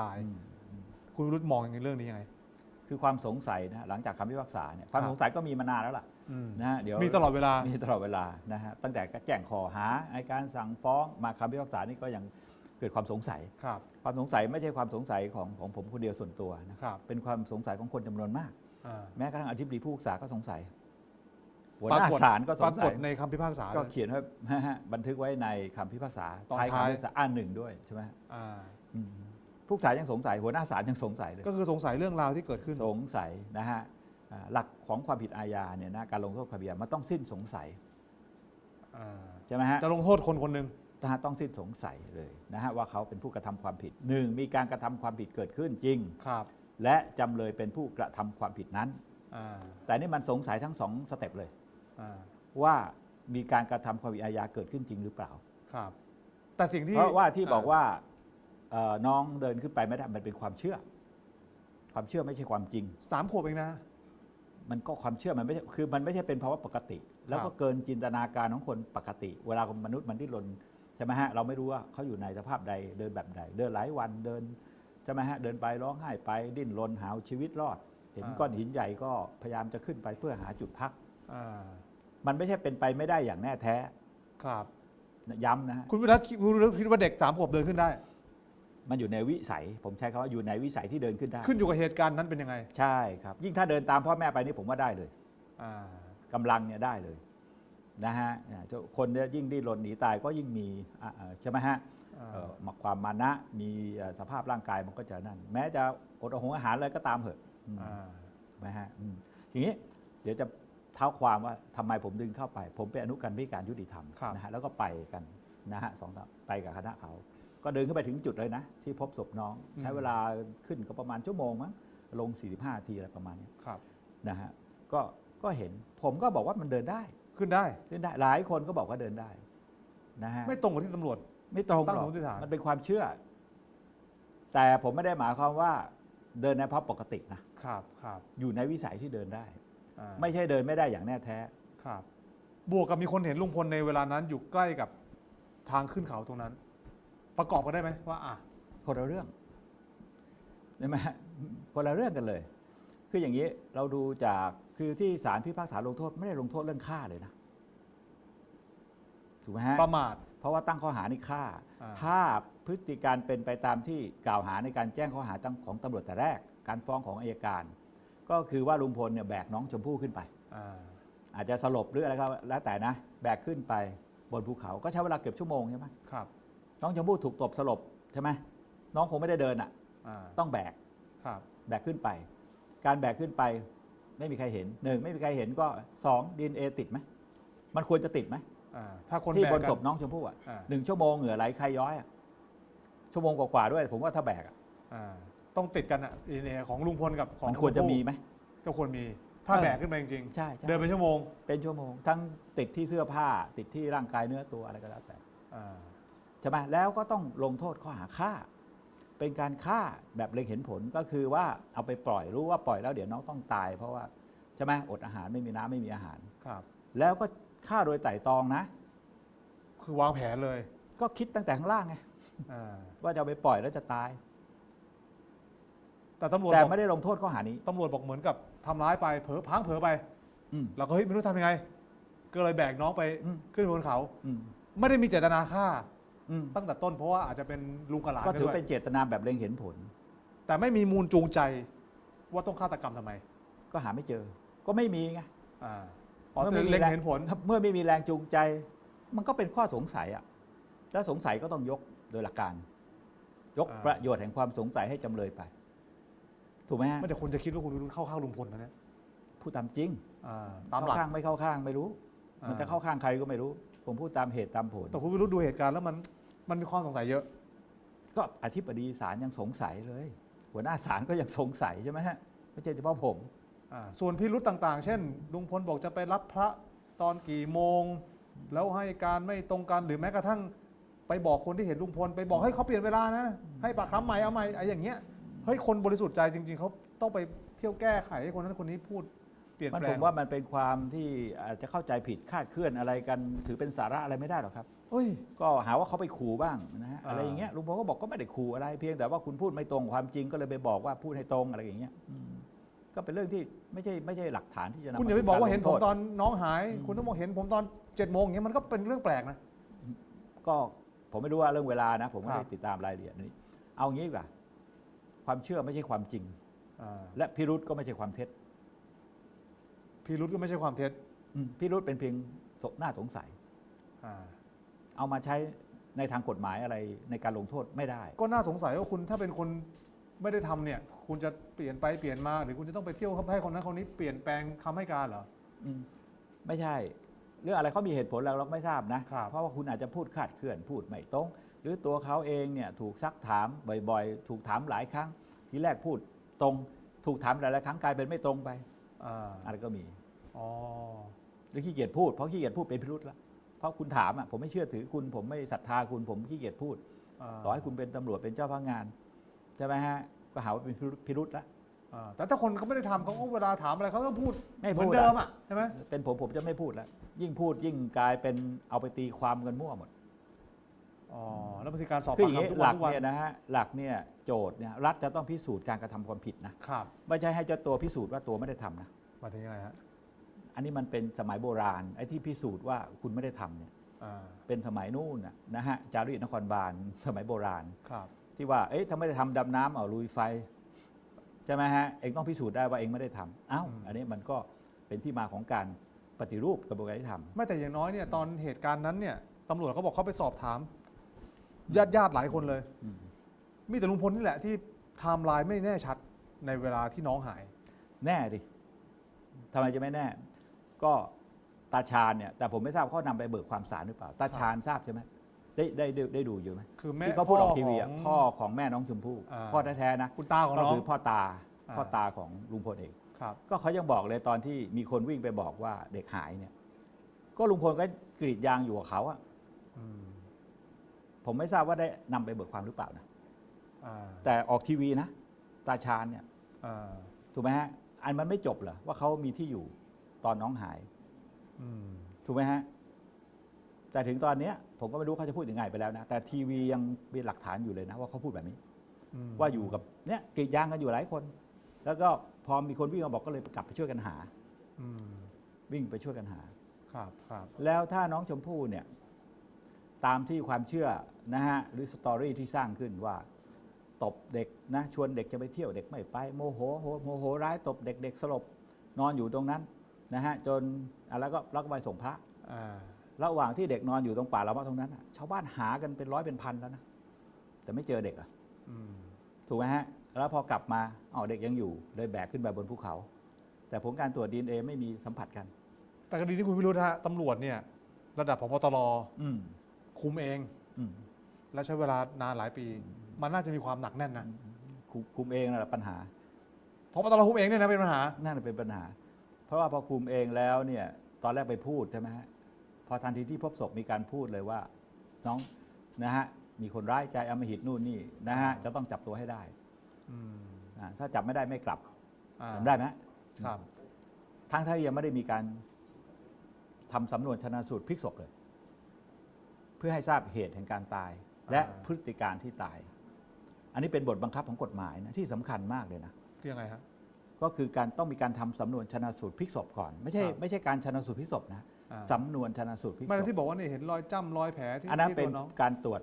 ตายอืมคุณวิรุธมองในเรื่องนี้ยังไง คือความสงสัยนะหลังจากคำพิพากษาเนี่ยความครับสงสัยก็มีมานานแล้วล่ะอืมนะฮะเดี๋ยวมีตลอดเวลา มีตลอดเวลานะฮะตั้งแต่แจ้งข้อหาไอการสั่งฟ้องมาคำพิพากษานี่ก็ยังเกิดความสงสัยครับความสงสัยไม่ใช่ความสงสัยของของผมคนเดียวส่วนตัวนะครับเป็นความสงสัยของคนจำนวนมากอ่าแม้กระทั่งอธิบดีผู้พิพากษาก็สงสัยหัวปหราน้ากฏศาลก็สปรางกสัฏยในคำพิพากษา ก็เลยเขียนไว้บันทึกไว้ในคำพิพากษาตอนท้ายท้ายคำพิพากษาอ่านหนึ่งด้วยใช่ไหมฮะอ่าอืม ผู้พิพากษายังสงสัย หัวหน้าศาลยังสงสัยเลยก็คือสงสัยเรื่องราวที่เกิดขึ้น สงสัยนะฮะอ่าหลักของความผิดอาญาเนี่ยนะการลงโทษความผิดอาญามันต้องสิ้นสงสัยอ่าใช่ไหมฮะจะลงโทษคนคนหนึ่งนะฮะต้องสิ้นสงสัยเลยนะฮะว่าเขาเป็นผู้กระทำความผิดหนึ่งมีการกระทำความผิดเกิดขึ้นจริงครับ และจำเลยเป็นผู้กระทำความผิดนั้นอ่าแต่นี่มันสงสัยทั้งสองสเต็ปเลยอ่าว่ามีการกระทำความผิดอาญาเกิดขึ้นจริงหรือเปล่าครับ แต่สิ่งที่เพราะว่าที่บอกว่าเอ่อ น้องเดินขึ้นไปไม่ได้มันเป็นความเชื่อ ความเชื่อไม่ใช่ความจริงสามขวบเองนะ มันก็ความเชื่อมันไม่ใช่คือมันไม่ใช่เป็นภาวะปกติ แล้วครัก็บเกินจินตนาการของคนปกติ เวลามนุษย์มันดิ้นรนใช่ไหมฮะเราไม่รู้ว่าเขาอยู่ในสภาพใดเดินแบบใด เดินหลายวันเดินใช่ไหมฮะเดินไปร้องไห้ไปดิ้นรนหาชีวิตรอด เห็นก้อนหินใหญ่ก็พยายามจะขึ้นไปเพื่อหาจุดพักอ่ามันไม่ใช่เป็นไปไม่ได้อย่างแน่แท้ ครับ ย้ำนะฮะคุณวิรัตคิดคุณวิรัตคิดว่าเด็กสามขวบเดินขึ้นได้ มันอยู่ในวิสัย ผมใช้คำว่าอยู่ในวิสัยที่เดินขึ้นได้ ขึ้นอยู่กับเหตุการณ์นั้นเป็นยังไงใช่ครับ ยิ่งถ้าเดินตามพ่อแม่ไปนี่ผมว่าได้เลยอ่ากำลังเนี่ยได้เลยนะฮะอ่าเจ้าคนเนี่ยยิ่งดิ้นรนหนีตายก็ยิ่งมีอ่าอ่าใช่ไหมฮะอ่าเอ่อมาความมานะมีเอ่อสภาพร่างกายมันก็จะนั่น แม้จะอดอาหงอาหารอะไรก็ตามเถอะอืมอ่าถูกไหมฮะอืมทีนี้เดี๋ยวจะเท้าความว่าทำไมผมดึงเข้าไป ผมเป็นอนุกรรมธิการยุติธรรมครับนะฮะแล้วก็ไปกันนะฮะสองต่อไปกับคณะเขา ก็เดินขึ้นไปถึงจุดเลยนะ ที่พบศพน้อง ใช้เวลาขึ้นก็ประมาณชั่วโมงมั้งลง 45นาทีอะไรประมาณนี้ครับนะฮะก็ก็เห็นผมก็บอกว่ามันเดินได้ขึ้นได้ขึ้นได้หลายคนก็บอกว่าเดินได้นะฮะไม่ตรงกับที่ตำรวจ ไม่ตรงตั้งหรสอมกมติฐาน มันเป็นความเชื่อ แต่ผมไม่ได้หมายความว่าเดินในภาพปกตินะครับครับอยู่ในวิสัยที่เดินได้ อ่าไม่ใช่เดินไม่ได้อย่างแน่แท้ ครับ บวกกับมีคนเห็นลุงพลในเวลานั้นอยู่ใกล้กับทางขึ้นเขาตรงนั้น ประกอบกันได้ไหมว่าอะคนละเรื่องใช่ไหมฮะคนละเรื่องกันเลย คืออย่างนี้เราดูจากคือที่ศาลพิพากษาลงโทษไม่ได้ลงโทษเรื่องฆ่าเลยนะถูกไหมฮะประมาท เพราะว่าตั้งข้อหานี่ฆ่า อ่า ถ้าพฤติการเป็นไปตามที่กล่าวหาในการแจ้งข้อหาตั้งของตำรวจแต่แรก การฟ้องของอายการ ก็คือว่าลุงพลเนี่ยแบกน้องชมพู่ขึ้นไป อ่าอาจจะสลบหรืออะไรก็แล้วแต่นะ แบกขึ้นไปบนภูเขาก็ใช้เวลาเกือบชั่วโมงใช่ไหม ครับ น้องชมพู่ถูกตบสลบใช่ไหมน้องคงไม่ได้เดินอะอ่าต้องแบกครับแบกขึ้นไป การแบกขึ้นไปไม่มีใครเห็นหนึ่งไม่มีใครเห็นก็สองดีเอติดไหมมันควรจะติดไหมอ่าถ้าคนที่แบกบนกัศพน้องชมพู่อะอ่าหนึ่งชั่วโมงเหงื่อไหลใครย้อยอะชั่วโมงกว่าๆด้วย ผมว่าถ้าแบกอะอ่าต้องติดกันอะดีเอ็นเอของลุงพลกับของมันควรจะมีไหมก็ควรมีถ้าเออแบกขึ้นไปจริงใช่ๆใช่เดินเป็นชั่วโมง เป็นชั่วโมง ทั้งติดที่เสื้อผ้าติดที่ร่างกายเนื้อตัวอะไรก็แล้วแต่อ่า ใช่ไหมแล้วก็ต้องลงโทษข้อหาฆ่า เป็นการฆ่าแบบเล็งเห็นผลก็คือว่าเอาไปปล่อยรู้ว่าปล่อยแล้วเดี๋ยวน้องต้องตาย เพราะว่าใช่ไหมอดอาหารไม่มีน้ำไม่มีอาหาร ครับ แล้วก็ฆ่าโดยไตร่ตรองนะ คือวางแผนเลยก็คิดตั้งแต่ข้างล่างไงอ่าว่าจะเอาไปปล่อยแล้วจะตาย แต่ตำรวจแต่บอกไม่ได้ลงโทษข้อหานี้ ตำรวจบอกเหมือนกับทำร้ายไปเผลอพลังเผลอไป อืม เราก็เฮ้ยไม่รู้ทำยังไง ก็เลยแบกน้องไปอืม ขึ้นบนเขา อืม ไม่ได้มีเจตนาฆ่า อืม ตั้งแต่ต้นเพราะว่าอาจจะเป็นลุงกับหลานก็ถือด้วยเป็นเจตนาแบบเล็งเห็นผล แต่ไม่มีมูลจูงใจว่าต้องฆาตกรรมทำไมก็หาไม่เจอ ก็ไม่มีไง อ่าอ๋อเมื่อไม่มีเล็งแรง เห็นผล เมื่อไม่มีแรงจูงใจ มันก็เป็นข้อสงสัยอะแล้วสงสัยก็ต้องยกโดยหลักการ ยกอ่า ประโยชน์แห่งความสงสัยให้จำเลยไป ถูกไหมฮะไม่แต่คนจะคิดว่าคุณวิรุธเข้าข้างลุงพลนะเนี่ยพูดตามจริงอ่าตามหเข้าลักข้างไม่เข้าข้างไม่รู้ อ่ามั มันจะเข้าข้างใครก็ไม่รู้ ผมพูดตามเหตุตามผลแต่คุณวิรุธดูเหตุการณ์แล้วมัน มันมีความสงสัยเยอะ ก็อธิบดีศาลยังสงสัยเลย หัวหน้าศาลก็ยังสงสัยใช่ไหมฮะไม่ใช่เฉพาะผมอ่าส่วนพิรุธต่างๆ เช่น ลุงพลบอกจะไปรับพระตอนกี่โมง แล้วให้การไม่ตรงกันหรือแม้กระทั่งไปบอกคนที่เห็นลุงพล ไปบอกให้เขาเปลี่ยนเวลานะ ให้ปากคำใหม่เอาใหม่ไอ้อย่างเงี้ยเฮ้ยคนบริสุทธิ์ใจจริง ๆเขาต้องไปเที่ยวแก้ไขให้คนนั้นคนนี้พูดเปลี่ยนมันแปลผง มว่ามันเป็นความที่อาจจะเข้าใจผิดคาดเคลื่อนอะไรกัน ถือเป็นสาระอะไรไม่ได้หรอกครับ เอ้ย ก็หาว่าเขาไปขู่บ้างนะฮะอ่าอะไรอย่างเงี้ยลุงพลก็บอกก็ไม่ได้ขู่อะไรเพียงแต่ว่าคุณพูดไม่ตรงความจริงก็เลยไปบอกว่าพูดให้ตรงอะไรอย่างเงี้ยอืมก็เป็นเรื่องที่ไม่ใช่ไม่ใช่หลักฐานที่จะนำคุณอย่าไปบอกว่าเห็นผมตอนลงโน้องหายอืมคุณต้องบอกเห็นผมตอนเจ็ดโมงอย่างเงี้ยมันก็เป็นเรื่องแปลกนะทษก็ผมไม่รู้ว่าเรื่องเวลานะ ผมไม่ครัได้บติดตามรายละเอียดนี้ เอางี้ดีกว่าความเชื่อไม่ใช่ความจริงอ่าและพิรุษก็ไม่ใช่ความเท็จพิรุธก็ไม่ใช่ความเท็จอืมพิรุษเป็นเพียงสน่าสงสัยอ่า เอามาใช้ในทางกฎหมายอะไรในการลงโทษไม่ได้ ก็น่าสงสัยว่าคุณถ้าเป็นคนไม่ได้ทำเนี่ย คุณจะเปลี่ยนไปเปลี่ยนมา หรือคุณจะต้องไปเที่ยวให้คนนั้นคนนี้เปลี่ยนแปลงคำให้การเหรอ อืมไม่ใช่ เรื่องอะไรเขามีเหตุผลแล้วเราก็ไม่ทราบนะ ครับ เพราะว่าคุณอาจจะพูดคลาดเคลื่อนพูดไม่ตรง หรือตัวเขาเองเนี่ยถูกซักถามบ่อยๆ ถูกถามหลายครั้ง ทีแรกพูดตรง ถูกถามหลายๆครั้งกลายเป็นไม่ตรงไป อ่าอะไรก็มีอ๋อ หรือขี้เกียจพูดเพราะขี้เกียจพูดเป็นพิรุษละ เพราะคุณถามอะผมไม่เชื่อถือคุณ ผมไม่ศรัทธาคุณ ผมขี้เกียจพูดาต่อให้คุณเป็นตำรวจเป็นเจ้าพนักงานใช่ไหมฮะก็หาว่าเป็นพิรุธพิรุษละอ่าแต่ถ้าคนเขาไม่ได้ทำเขาก็เวลาถามอะไรเขาก็พูดไม่เหมืพูอนดเดิมอะอะใช่ไหมเป็นผมผมจะไม่พูดแล้วยิ่งพูดยิ่งกลายเป็นเอาไปตีความกันมั่วหมดอ๋อแล้วบางทีการสอบคือปากอย่างนี้คำทุกหวัลันกทุกวันเนี่ยนะฮะหลักเนี่ยโจทย์เนี่ยรัฐจะต้องพิสูจน์การกระทำความผิดนะครับไม่ใช่ให้เจ้าตัวพิสูจน์ว่าตัวไม่ได้ทำนะมาถึงยังไงฮะ อันนี้มันเป็นสมัยโบราณไอ้ที่พิสูจน์ว่าคุณไม่ได้ทำเนี่ยอ่าเป็นสมัยนู่นน่ะนะฮะจารีตนครบาลสมัยโบราณ ครับ ที่ว่าเอ๊ะถ้าไม่ได้ทำดำน้ำเอาลุยไฟใช่ไหมฮะเองต้องพิสูจน์ได้ว่าเองไม่ได้ทำเอ้าอืม อันนี้มันก็เป็นที่มาของการปฏิรูปกระบวนการยุติธรรม ไม่แต่อย่างน้อยเนี่ยตอนเหตุการณ์นั้นเนี่ยตำรวจเขาบอกเขาไปสอบถามญาติญาติๆหลายคนเลย อืม มีแต่ลุงพลนี่แหละที่ไทม์ไลน์ไม่แน่ชัดในเวลาที่น้องหาย แน่ดิทำไมจะไม่แน่ ก็ตาชาญเนี่ยแต่ผมไม่ทราบเขานำไปเบิกความสารหรือเปล่า ตาชาญทราบใช่ไหมได้ได้ได้ได้ดูอยู่ไหมคือแม่ที่เขาพูดออกทีวีขอะงพ่อของแม่น้องชมพู่อ่า พ่อแท้ๆนะ คุณตาของก็น้อง คือพ่อตาอ่า พ่อตาของลุงพลเอง ครับ ก็เขายังบอกเลยตอนที่มีคนวิ่งไปบอกว่าเด็กหายเนี่ย ก็ลุงพลก็กรีดยางอยู่กับเขาอะอืมผมไม่ทราบว่าได้นำไปเบิกความหรือเปล่านะอ่าแต่ออกทีวีนะ ตาชาญเนี่ยอ่า ถูกไหมฮะอันมันไม่จบเหรอว่าเขามีที่อยู่ ตอนน้องหายอืมถูกไหมฮะ แต่ถึงตอนเนี้ยผมก็ไม่รู้เขาจะพูดยังไงไปแล้วนะ แต่ทีวียังมีหลักฐานอยู่เลยนะ ว่าเขาพูดแบบนี้มว่าอยู่กับเนี่ยกรีดยางกันอยู่หลายคน แล้วก็พอมีคนวิ่งมาบอกก็เลยกลับไปช่วยกันหาอืมวิ่งไปช่วยกันหา ครับครับ แล้วถ้าน้องชมพู่เนี่ย ตามที่ความเชื่อนะฮะหรือสตอรี่ที่สร้างขึ้นว่าตบเด็กนะชวนเด็กจะไปเที่ยวเด็กไม่ไปโมโหโหโมโหร้ายตบเด็กเด็กสลบนอนอยู่ตรงนั้น นะฮะจนอะแล้วก็แล้วก็ไปส่งพระอ่าระหว่างที่เด็กนอนอยู่ตรงป่าละมะตรงนั้นน่ะชาวบ้านหากันเป็นร้อยเป็นพันแล้วนะแต่ไม่เจอเด็กอะอืมถูกไหมฮะ แล้วพอกลับมาเอาเด็กยังอยู่เลยแบกขึ้นไปบนภูเขา แต่ผลการตรวจดีเอไม่มีสัมผัสกัน แต่คดีที่คุณวิรุธฮะตำรวจเนี่ย ระดับพบตรอืมคุมเองอืมและใช้เวลานานหลายปี มันน่าจะมีความหนักแน่นนะคุมคุมเองนั่นแหละปัญหาพบตรคุมเองเนี่ยนะเป็นปัญหานั่นเป็นปัญหา เพราะว่าพอคุมเองแล้วเนี่ยตอนแรกไปพูดใช่ไหมฮะพอทันทีที่พบศพมีการพูดเลยว่าน้องนะฮะมีคนร้ายใจอำมหิตนู่นนี่นะฮะจะต้องจับตัวให้ได้อืมอ่าถ้าจับไม่ได้ไม่กลับอ่าจำได้ไหมครับทั้งที่ยังไม่ได้มีการทำสำนวนชนะสูตรพลิกศพเลย เพื่อให้ทราบเหตุแห่งการตาย และพฤติการที่ตาย อันนี้เป็นบทบังคับของกฎหมายนะที่สำคัญมากเลยนะ คือยังไงฮะ ก็คือการต้องมีการทำสำนวนชนะสูตรพลิกศพก่อน ไม่ใช่ครับไม่ใช่การชนะสูตรพลิกศพนะอ่าสำนวนชนะสูตรพลิกไม่ศแล้วพที่บอกว่าเนี่ยเห็นรอยจ้ำรอยแผลที่อันนั้นที่เป็ตันวน้องการตรวจ